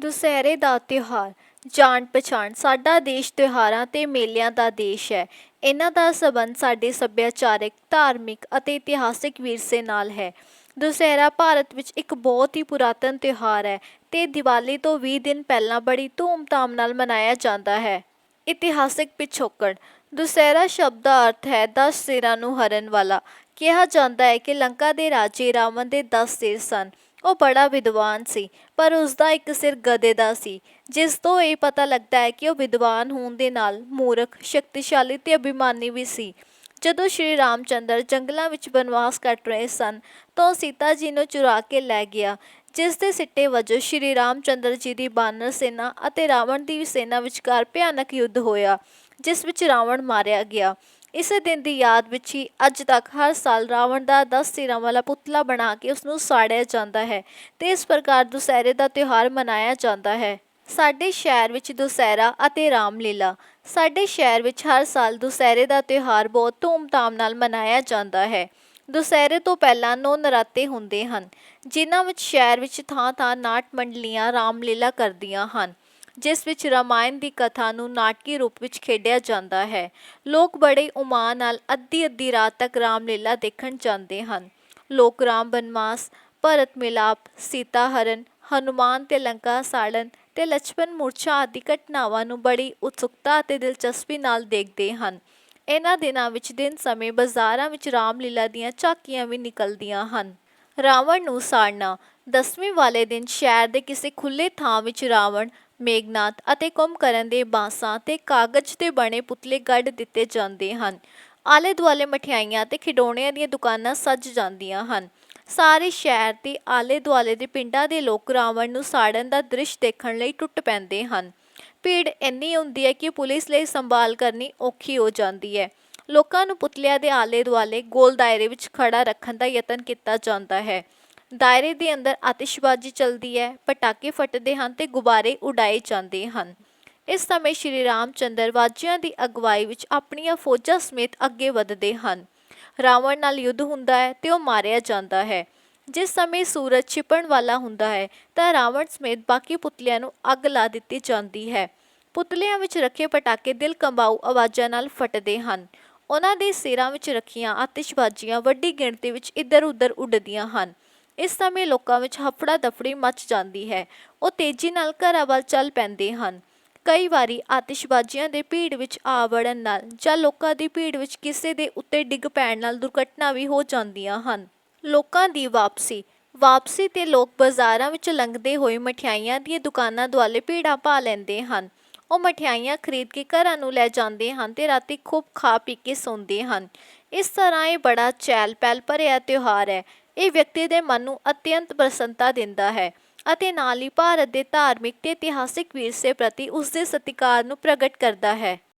ਦੁਸਹਿਰੇ ਦਾ ਤਿਉਹਾਰ। ਜਾਣ ਪਛਾਣ ਸਾਡਾ ਦੇਸ਼ ਤਿਉਹਾਰਾਂ ਤੇ ਮੇਲਿਆਂ ਦਾ ਦੇਸ਼ ਹੈ। ਇਹਨਾਂ ਦਾ ਸਬੰਧ ਸਾਡੇ ਸੱਭਿਆਚਾਰਕ, ਧਾਰਮਿਕ ਅਤੇ ਇਤਿਹਾਸਿਕ ਵਿਰਸੇ ਨਾਲ ਹੈ। ਦੁਸਹਿਰਾ ਭਾਰਤ ਵਿੱਚ ਇੱਕ ਬਹੁਤ ਹੀ ਪੁਰਾਤਨ ਤਿਉਹਾਰ ਹੈ ਤੇ ਦੀਵਾਲੀ ਤੋਂ 20 ਦਿਨ ਪਹਿਲਾਂ ਬੜੀ ਧੂਮਧਾਮ ਨਾਲ ਮਨਾਇਆ ਜਾਂਦਾ ਹੈ। ਇਤਿਹਾਸਿਕ ਪਿਛੋਕੜ। ਦੁਸਹਿਰਾ ਸ਼ਬਦ ਦਾ ਅਰਥ ਹੈ 10 ਸਿਰਾਂ ਨੂੰ ਹਰਨ ਵਾਲਾ। ਕਿਹਾ ਜਾਂਦਾ ਹੈ ਕਿ ਲੰਕਾ ਦੇ ਰਾਜੇ ਰਾਵਣ ਦੇ 10 ਸਿਰ ਸਨ। ਉਹ ਬੜਾ ਵਿਦਵਾਨ ਸੀ, ਪਰ ਉਸ ਦਾ ਇੱਕ ਸਿਰ ਗਧੇ ਦਾ ਸੀ, ਜਿਸ ਤੋਂ ਇਹ ਪਤਾ ਲੱਗਦਾ ਹੈ ਕਿ ਉਹ ਵਿਦਵਾਨ ਹੋਣ ਦੇ ਨਾਲ ਮੂਰਖ, ਸ਼ਕਤੀਸ਼ਾਲੀ ਤੇ ਅਭਿਮਾਨੀ ਵੀ ਸੀ। ਜਦੋਂ ਸ਼੍ਰੀ ਰਾਮਚੰਦਰ ਜੰਗਲਾਂ ਵਿੱਚ ਬਨਵਾਸ ਕੱਟ ਰਹੇ ਸਨ, ਤਾਂ ਉਹ ਸੀਤਾ ਜੀ ਨੂੰ ਚੁਰਾ ਕੇ ਲੈ ਗਿਆ, ਜਿਸ ਦੇ ਸਿੱਟੇ ਵਜੋਂ ਸ਼੍ਰੀ ਰਾਮਚੰਦਰ ਜੀ ਦੀ ਬਾਨਰ ਸੈਨਾ ਅਤੇ ਰਾਵਣ ਦੀ ਸੈਨਾ ਵਿਚਕਾਰ ਭਿਆਨਕ ਯੁੱਧ ਹੋਇਆ, ਜਿਸ ਵਿੱਚ ਰਾਵਣ ਮਾਰਿਆ ਗਿਆ। ਇਸੇ ਦਿਨ ਦੀ ਯਾਦ ਵਿੱਚ ਹੀ ਅੱਜ ਤੱਕ ਹਰ ਸਾਲ ਰਾਵਣ ਦਾ 10 ਸਿਰਾਂ ਵਾਲਾ ਪੁਤਲਾ ਬਣਾ ਕੇ ਉਸ ਨੂੰ ਸਾੜਿਆ ਜਾਂਦਾ ਹੈ ਤੇ ਇਸ ਪ੍ਰਕਾਰ ਦੁਸਹਿਰੇ ਦਾ ਤਿਉਹਾਰ ਮਨਾਇਆ ਜਾਂਦਾ ਹੈ। ਸਾਡੇ ਸ਼ਹਿਰ ਵਿੱਚ ਦੁਸਹਿਰਾ ਅਤੇ ਰਾਮਲੀਲਾ। ਸਾਡੇ ਸ਼ਹਿਰ ਵਿੱਚ ਹਰ ਸਾਲ ਦੁਸਹਿਰੇ ਦਾ ਤਿਉਹਾਰ ਬਹੁਤ ਧੂਮਧਾਮ ਨਾਲ ਮਨਾਇਆ ਜਾਂਦਾ ਹੈ। ਦੁਸਹਿਰੇ ਤੋਂ ਪਹਿਲਾਂ ਨੌ ਨਰਾਤੇ ਹੁੰਦੇ ਹਨ, ਜਿਨ੍ਹਾਂ ਵਿੱਚ ਸ਼ਹਿਰ ਵਿੱਚ ਥਾਂ-ਥਾਂ ਨਾਟ ਮੰਡਲੀਆਂ ਰਾਮਲੀਲਾ ਕਰਦੀਆਂ ਹਨ। ਜਿਸ ਵਿੱਚ ਰਾਮਾਇਣ ਦੀ ਕਥਾ ਨੂੰ ਨਾਟਕੀ ਰੂਪ ਵਿੱਚ ਖੇਡਿਆ ਜਾਂਦਾ ਹੈ। ਲੋਕ ਬੜੇ ਉਮਾ ਨਾਲ ਅੱਧੀ ਅੱਧੀ ਰਾਤ ਤੱਕ ਰਾਮ ਲੀਲਾ ਦੇਖਣ ਜਾਂਦੇ ਹਨ। ਲੋਕ ਰਾਮ ਬਨਵਾਸ, ਭਰਤ ਮਿਲਾਪ, ਸੀਤਾ ਹਰਨ, ਹਨੂਮਾਨ ਤੇ ਲੰਕਾ ਸਾੜਨ ਤੇ ਲక్ష్మణ ਮੂਰਛਾ ਆਦਿ ਘਟਨਾਵਾਂ ਨੂੰ ਬੜੀ ਉਤਸੁਕਤਾ ਅਤੇ ਦਿਲਚਸਪੀ ਨਾਲ ਦੇਖਦੇ ਹਨ। ਇਹਨਾਂ ਦਿਨਾਂ ਵਿੱਚ ਦਿਨ ਸਮੇਂ ਬਾਜ਼ਾਰਾਂ ਵਿੱਚ ਰਾਮਲੀਲਾ ਦੀਆਂ ਝਾਕੀਆਂ ਵੀ ਨਿਕਲਦੀਆਂ ਹਨ। ਰਾਵਣ ਨੂੰ ਸਾੜਨਾ ਦਸਵੀਂ ਵਾਲੇ ਦਿਨ ਸ਼ਹਿਰ ਦੇ ਕਿਸੇ ਖੁੱਲੇ ਥਾਂ ਵਿੱਚ ਰਾਵਣ, ਮੇਘਨਾਥ ਅਤੇ ਕੁੰਭਕਰਨ ਦੇ ਬਾਂਸਾਂ ਤੇ ਕਾਗਜ਼ ਦੇ ਬਣੇ ਪੁਤਲੇ ਗੱਡ ਦਿੱਤੇ ਜਾਂਦੇ ਹਨ। ਆਲੇ ਦੁਆਲੇ ਮਠਿਆਈਆਂ ਤੇ ਖਿਡੌਣਿਆਂ ਦੀਆਂ ਦੁਕਾਨਾਂ ਸੱਜ ਜਾਂਦੀਆਂ ਹਨ। ਸਾਰੇ ਸ਼ਹਿਰ ਤੇ ਆਲੇ ਦੁਆਲੇ ਦੇ ਪਿੰਡਾਂ ਦੇ ਲੋਕ ਰਾਵਣ ਨੂੰ ਸਾੜਨ ਦਾ ਦ੍ਰਿਸ਼ ਦੇਖਣ ਲਈ ਟੁੱਟ ਪੈਂਦੇ ਹਨ। ਭੀੜ ਇੰਨੀ ਹੁੰਦੀ ਹੈ ਕਿ ਪੁਲਿਸ ਲਈ ਸੰਭਾਲ ਕਰਨੀ ਔਖੀ ਹੋ ਜਾਂਦੀ ਹੈ। ਲੋਕਾਂ ਨੂੰ ਪੁਤਲਿਆਂ ਦੇ ਆਲੇ ਦੁਆਲੇ ਗੋਲ ਦਾਇਰੇ ਵਿੱਚ ਖੜਾ ਰੱਖਣ ਦਾ ਯਤਨ ਕੀਤਾ ਜਾਂਦਾ ਹੈ। ਦਾਇਰੇ ਦੇ ਅੰਦਰ ਆਤਿਸ਼ਬਾਜ਼ੀ ਚੱਲਦੀ ਹੈ, ਪਟਾਕੇ ਫਟਦੇ ਹਨ ਤੇ ਗੁਬਾਰੇ ਉਡਾਏ ਜਾਂਦੇ ਹਨ। ਇਸ ਸਮੇਂ ਸ਼੍ਰੀ ਰਾਮ ਚੰਦਰ ਵਾਜਿਆਂ ਦੀ ਅਗਵਾਈ ਵਿੱਚ ਆਪਣੀਆਂ ਫੌਜਾਂ ਸਮੇਤ ਅੱਗੇ ਵਧਦੇ ਹਨ। ਰਾਵਣ ਨਾਲ ਯੁੱਧ ਹੁੰਦਾ ਹੈ ਤੇ ਉਹ ਮਾਰਿਆ ਜਾਂਦਾ ਹੈ। ਜਿਸ ਸਮੇਂ ਸੂਰਜ ਛਿਪਣ ਵਾਲਾ ਹੁੰਦਾ ਹੈ, ਤਾਂ ਰਾਵਣ ਸਮੇਤ ਬਾਕੀ ਪੁਤਲਿਆਂ ਨੂੰ ਅੱਗ ਲਾ ਦਿੱਤੀ ਜਾਂਦੀ ਹੈ। ਪੁਤਲਿਆਂ ਵਿੱਚ ਰੱਖੇ ਪਟਾਕੇ ਦਿਲ ਕੰਬਾਊ ਆਵਾਜ਼ਾਂ ਨਾਲ ਫਟਦੇ ਹਨ। ਉਹਨਾਂ ਦੇ ਸਿਰਾਂ ਵਿੱਚ ਰੱਖੀਆਂ ਆਤਿਸ਼ਬਾਜ਼ੀਆਂ ਵੱਡੀ ਗਿਣਤੀ ਵਿੱਚ ਇੱਧਰ-ਉੱਧਰ ਉੱਡਦੀਆਂ ਹਨ। ਇਸ ਸਮੇਂ ਲੋਕਾਂ ਵਿੱਚ ਹਫੜਾ ਦਫੜੀ ਮਚ ਜਾਂਦੀ ਹੈ। ਉਹ ਤੇਜ਼ੀ ਨਾਲ ਘਰਾਂ ਵੱਲ ਚੱਲ ਪੈਂਦੇ ਹਨ। ਕਈ ਵਾਰੀ ਆਤਿਸ਼ਬਾਜ਼ੀਆਂ ਦੇ ਭੀੜ ਵਿੱਚ ਆ ਵੜਨ ਨਾਲ ਜਾਂ ਲੋਕਾਂ ਦੀ ਭੀੜ ਵਿੱਚ ਕਿਸੇ ਦੇ ਉੱਤੇ ਡਿੱਗ ਪੈਣ ਨਾਲ ਦੁਰਘਟਨਾ ਵੀ ਹੋ ਜਾਂਦੀਆਂ ਹਨ। ਲੋਕਾਂ ਦੀ ਵਾਪਸੀ। ਵਾਪਸੀ ਤੇ ਲੋਕ ਬਾਜ਼ਾਰਾਂ ਵਿੱਚ ਲੰਘਦੇ ਹੋਏ ਮਠਿਆਈਆਂ ਦੀਆਂ ਦੁਕਾਨਾਂ ਦੁਆਲੇ ਭੀੜਾਂ ਪਾ ਲੈਂਦੇ ਹਨ। ਉਹ ਮਠਿਆਈਆਂ ਖਰੀਦ ਕੇ ਘਰਾਂ ਨੂੰ ਲੈ ਜਾਂਦੇ ਹਨ ਤੇ ਰਾਤੀ ਖੂਬ ਖਾ ਪੀ ਕੇ ਸੌਂਦੇ ਹਨ। ਇਸ ਤਰ੍ਹਾਂ ਇਹ ਬੜਾ ਚਹਿਲ ਪਹਿਲ ਭਰਿਆ ਤਿਉਹਾਰ ਹੈ। ਇਹ ਵਿਅਕਤੀ ਦੇ ਮਨ ਨੂੰ ਅਤਿਅੰਤ ਪ੍ਰਸੰਨਤਾ ਦਿੰਦਾ ਹੈ ਅਤੇ ਨਾਲ ਹੀ ਭਾਰਤ ਦੇ ਧਾਰਮਿਕ ਤੇ ਇਤਿਹਾਸਿਕ ਵਿਰਸੇ ਪ੍ਰਤੀ ਉਸ ਦੇ ਸਤਿਕਾਰ ਨੂੰ ਪ੍ਰਗਟ ਕਰਦਾ ਹੈ।